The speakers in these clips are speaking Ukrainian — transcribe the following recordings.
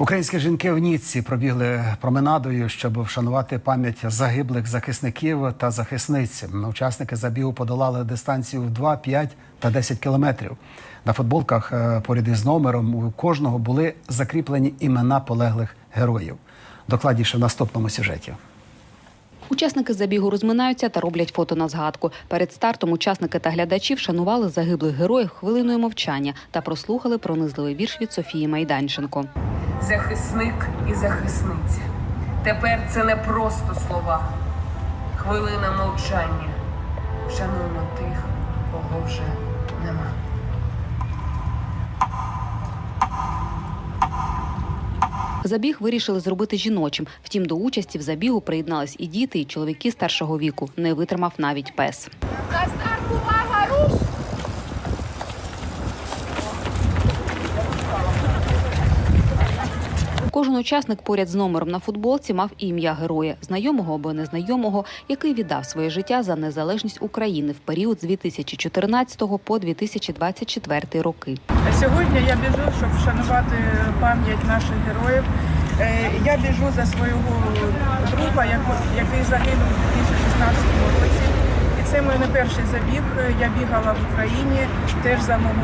Українські жінки в Ніцці пробігли променадою, щоб вшанувати пам'ять загиблих захисників та захисниць. Учасники забігу подолали дистанцію в 2, 5 та 10 кілометрів. На футболках е, поряд із номером у кожного були закріплені імена полеглих героїв. Докладніше в наступному сюжеті. Учасники забігу розминаються та роблять фото на згадку. Перед стартом учасники та глядачі вшанували загиблих героїв хвилиною мовчання та прослухали пронизливий вірш від Софії Майданченко. Захисник і захисниця. Тепер це не просто слова, хвилина мовчання. Вшануємо тих, кого вже нема. Забіг вирішили зробити жіночим. Втім, до участі в забігу приєднались і діти, і чоловіки старшого віку. Не витримав навіть пес. Кожен учасник поряд з номером на футболці мав ім'я героя, знайомого або незнайомого, який віддав своє життя за незалежність України в період з 2014 по 2024 роки. Сьогодні я біжу, щоб вшанувати пам'ять наших героїв. Е, Я біжу за свого друга, який загинув у 2016 році. І це мій не перший забіг. Я бігала в Україні теж за мого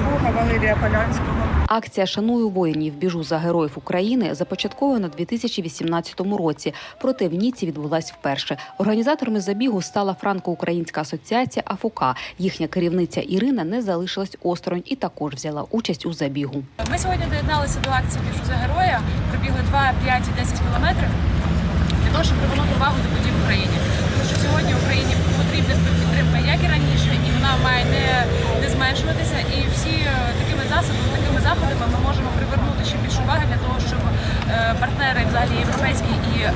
друга Валерія Полянського. Акція Шаную воїнів біжу за героїв України започаткована у 2018 році. Проте в Ніці відбулась вперше. Організаторами забігу стала Франко-Українська асоціація АФОКА. Їхня керівниця Ірина не залишилась осторонь і також взяла участь у забігу. Ми сьогодні доєдналися до акції Біжу за героя, пробігли 2, 5 і 10 кілометрів для того, щоб привернути увагу до подій в Україні. Тому що сьогодні Україні потрібна підтримка, як і раніше, і вона має не, не зменшуватися. І всі е, такими засобами, такими заходами ми можемо привернути ще більше уваги для того, щоб е, партнери, взагалі європейські і е,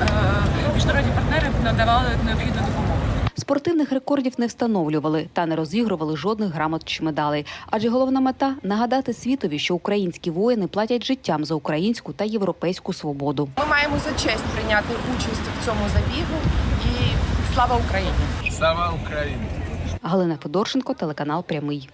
міжнародні партнери надавали необхідну допомогу. Спортивних рекордів не встановлювали та не розігрували жодних грамот чи медалей. Адже головна мета нагадати світові, що українські воїни платять життям за українську та європейську свободу. Ми маємо за честь прийняти участь в цьому забігу і слава Україні! Слава Україні! Галина Федорченко, телеканал Прямий.